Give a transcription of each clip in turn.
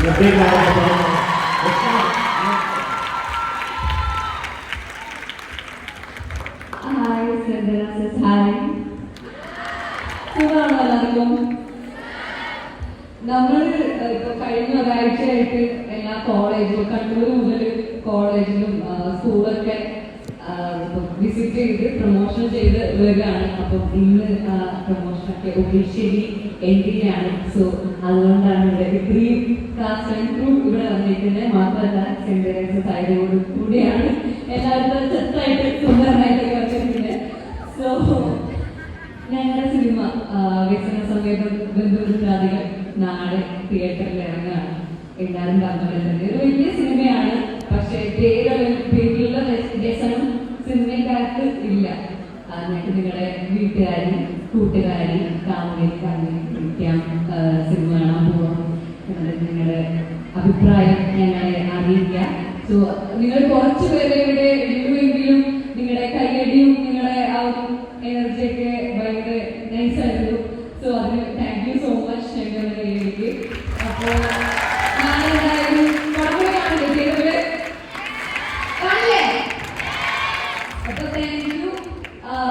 A big round of. Hi എല്ലാവർക്കും നമ്മൾ ഇപ്പൊ കഴിഞ്ഞ ഒരാഴ്ചയായിട്ട് എല്ലാ കോളേജിലും കണ്ണൂർ മുതൽ കോളേജിലും സ്കൂളൊക്കെ വിസിറ്റ് ചെയ്ത് പ്രൊമോഷൻ ചെയ്ത് വരികയാണ് അപ്പം ഇന്ന് പ്രൊമോഷനൊക്കെ ഒഫീഷ്യലി എൻഡിയാണ് സോ അതുകൊണ്ടാണ് ഇവിടെ ഇത്രയും ആൻഡ് ക്രൂ ഇവിടെ വന്നിട്ടുണ്ട് മാത്രമല്ല സെൻഡറൈസസ് ആയതോട് കൂടിയാണ്. എല്ലാവരും സെറ്റായിട്ട് സുന്ദരമായിട്ട് വന്നിരിക്കുന്നത് സോ ഞങ്ങളുടെ സിനിമ ആ, സമയത്ത് സമേതം ബന്ധുവില്ലാതികൾ നാളെ തിയേറ്ററിൽ ഇറങ്ങുകയാണ്. എല്ലാവരും പറഞ്ഞിട്ടുണ്ട് ഒരു വലിയ സിനിമയാണ് പക്ഷേ പേരുള്ള വ്യസനം സിനിമക്കാർക്ക് ഇല്ല. അതിനായിട്ട് നിങ്ങളുടെ വീട്ടുകാരി കൂട്ടുകാരി കാമുകി കാമുകി വിളിക്കാം. അഭിപ്രായം ഞങ്ങളെ അറിയിക്കാം. സോ നിങ്ങൾ കുറച്ച് പേരെ ഇവിടെ ഉള്ളുവെങ്കിലും നിങ്ങളുടെ കൈയടിയും നിങ്ങളുടെ ആ ഒരു എനർജി ഒക്കെ ഭയങ്കര നൈസ് ആയിരുന്നു. സോ അതിന് താങ്ക് യു സോ മച്ച് ഞങ്ങളുടെ കയ്യിലേക്ക്. അപ്പോൾ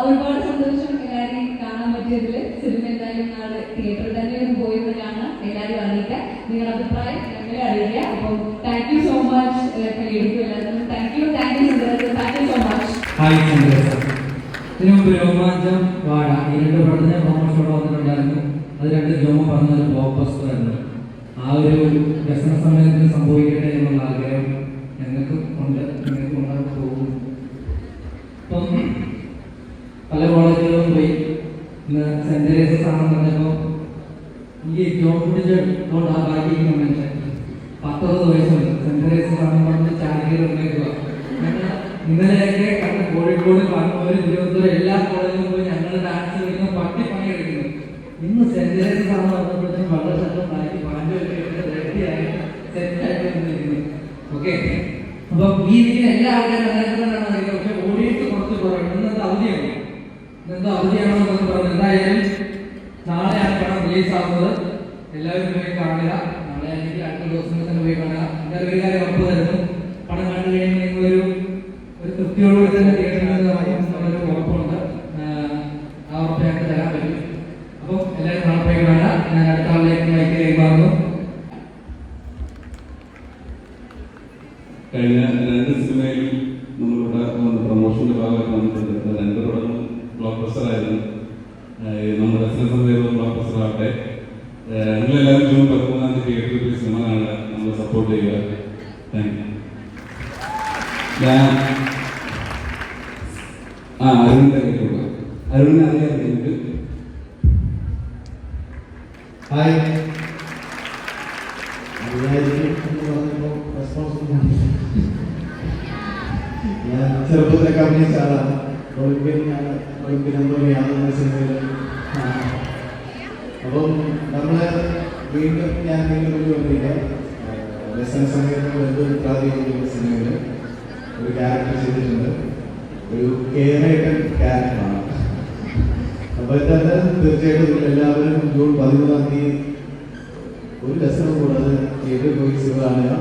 ഒരുപാട് സന്തോഷം എല്ലാവരെയും കാണാൻ പറ്റിയതിൽ. സിനിമ എന്തായാലും നാളെ തിയേറ്ററിൽ തന്നെ പോയി കാണാം. എല്ലാവരും അറിയിക്കാം. നിങ്ങളുടെ അഭിപ്രായം thank you so much thank you thank you thank you so much hi ഇതിനു മുമ്പ് രോമാഞ്ചം വാഴ ഈ രണ്ട് പടത്തിന് പ്രൊമോഷൻ വന്നിട്ടുണ്ടായിരുന്നു അത് രണ്ട് ജോമ പറഞ്ഞ ഒരു ബ്ലോക്ക് ബസ്റ്റർ ആയിരുന്നു ആ ഒരു വ്യസന സമയത്തിന് സംഭവിക്കട്ടെ എന്നുള്ള ആഗ്രഹം ഞങ്ങൾക്കും ഉണ്ട്. ഞങ്ങൾക്കും ഉണ്ടാകാൻ പോകും ഇപ്പം പല കോളേജുകളിലും പോയി ഇന്ന് സെന്റ് തെരേസസ് ആണെന്ന് പറഞ്ഞപ്പോൾ ഈ ജോബ് ആ ബാക്കി മനുഷ്യൻ പത്തൊമ്പത് വയസ്സുണ്ട് സെൻട്രൽ സമയം പറഞ്ഞ് ചാരികൾ ഉണ്ടാക്കുക ഇന്നലെയൊക്കെ കണ്ട കോഴിക്കോട് കണ്ണൂർ തിരുവനന്തപുരം എല്ലാ കോളേജിലും പോയി ഞങ്ങൾ ഡാൻസ് കളിക്കുന്ന പട്ടി പണി എടുക്കുന്നു ഇന്ന് സെൻട്രൽ സമയം ആണെന്ന് പറഞ്ഞപ്പോഴത്തേക്കും വളരെ പാന്റൊക്കെ ഇട്ട് റെഡിയായി സെറ്റായിട്ട് വന്നിരിക്കുന്നു. ഓക്കെ അപ്പം ഈ വീട്ടിൽ എല്ലാ ആൾക്കാരും അറിയാവുന്നതാണ് അറിയാം പക്ഷെ ഓടിയിട്ട് കുറച്ച് കുറവ് ഇന്നത്തെ അവധിയാണ്. ഇന്നത്തെ അവധിയാണോ എന്ന് പറഞ്ഞു എന്തായാലും നാളെയാണ് പടം റിലീസ് ആവുന്നത്. എല്ലാവരും പോയി കാണുക നാളെ അല്ലെങ്കിൽ അടുത്ത ദിവസങ്ങളിൽ തന്നെ പോയി കാണുക. എന്തായാലും ഒരു ഉറപ്പ് തരുന്നു. പണം കണ്ടു കഴിഞ്ഞാൽ നിങ്ങളൊരു ഒരു തൃപ്തിയോടുകൂടി തന്നെ തിയേറ്ററിൽ എന്നുള്ളൊരു ഉറപ്പുണ്ട്. ആ ഉറപ്പ് ഞങ്ങൾക്ക് തരാൻ പറ്റും. അപ്പം എല്ലാവരും നാളെ പോയി കാണുക. ഞാൻ അടുത്ത ആളിലേക്ക് മൈക്ക് കൈമാറുന്നു കഴിഞ്ഞ രണ്ട് സിനിമയിലും നമ്മളിവിടെ വന്ന് പ്രൊമോഷന്റെ ഭാഗമായിട്ട് അത് രണ്ട് പടങ്ങളും ബ്ലോക്ക് ബസ്റ്റർ ആയിരുന്നു നമ്മുടെ എസ് സമയത്ത് ബ്ലോക്ക് ബസ്റ്റർ ആവട്ടെ. നിങ്ങളെല്ലാവരും ജൂൺ പതിമൂന്നാം തീയതി തിയേറ്ററിൽ പോയി സിനിമ കാണുക നമ്മളെ സപ്പോർട്ട് ചെയ്യുക. താങ്ക് യു ഞാൻ ആ അരുൺ കേട്ടുള്ള അരുണിനെ അറിയാം നിങ്ങൾക്ക് ഹായ് ഞാൻ ചെറുപ്പത്തിലൊക്കെ അഭിനയിച്ച ആളാണ്. ഞാൻ ഒളിമ്പ്യൻ എന്തോയാണ് സിനിമയിൽ അപ്പം നമ്മൾ വീണ്ടും ഞാൻ ഒരു വന്നില്ല ലെസൺ സമയത്ത് എന്ത് പ്രാദേശിക സിനിമയിൽ ഒരു ക്യാരക്ടർ ചെയ്തിട്ടുണ്ട്. ഒരു കേരളം ക്യാരക്ടറാണ് അപ്പോൾ അത് തീർച്ചയായിട്ടും എല്ലാവരും ജൂൺ പതിമൂന്നാം തീയതി ഒരു ലെസണും കൂടാതെ തിയേറ്ററിൽ പോയി കാണുക.